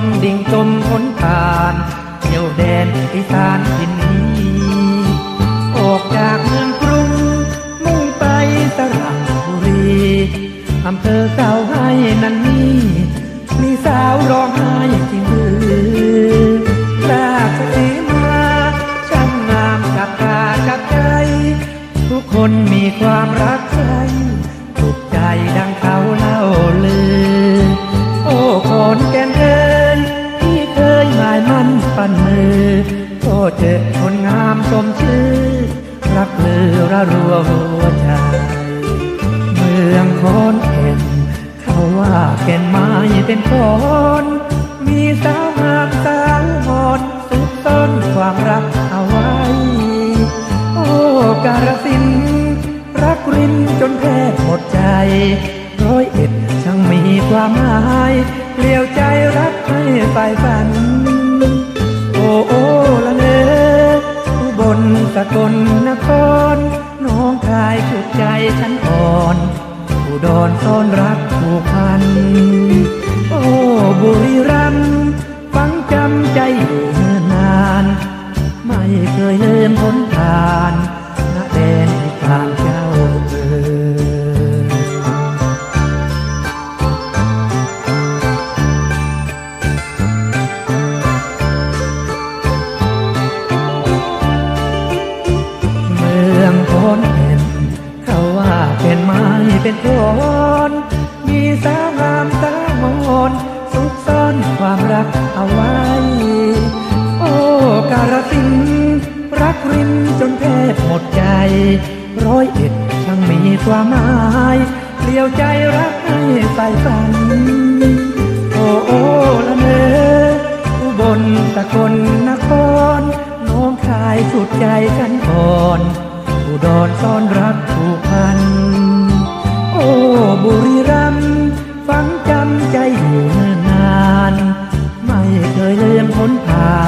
มดิ่งจมพ้นผ่านเที่ยวแดนอีสานทินนี้ ออกจากเมืองกรุง มุ่งไปสระบุรีอำเภอเสาให้นั้นนี่มีสาวร้องไห้จริงบือราสีมาช่างงามกับตากับใจ ทุกคนมี เจอคนงามสมชื่อ รักเลือระรัวหัวใจ เมืองคนเห็นเขาว่าแก่นไม้เป็นคน มีสาวงามสาวมนสุดต้นความรักเอาไว้ โอ้การสิน รักรินจนแทบหมดใจ ร้อยเอ็ดช่างมีความหมายเกลียวใจรักให้ใฝ่ฝัน ฉันอ่อนอุดรซ่อนรักผูกพัน โอ้บุรีรัมฟังจำใจอยู่เนิ่นนาน ไม่เคยลืมพ้นผ่านณแดนที่ทางเจ้าเอ่ยเมืองโคน เป็นไม้เป็นโคนมีสาวงามสาวมนสุขซ่อนความรักเอาไว้ โอ้การสินรักรินจนแทบหมดใจ ร้อยเอ็ดช่างมีความหมายเลียวใจรักให้ใส่ฝัน โอ้โอ้ละเนออุบลสกลนครน้องคายสุดใจฉันอ่อนอุดรซ่อนรักถูกพัน นหนทาง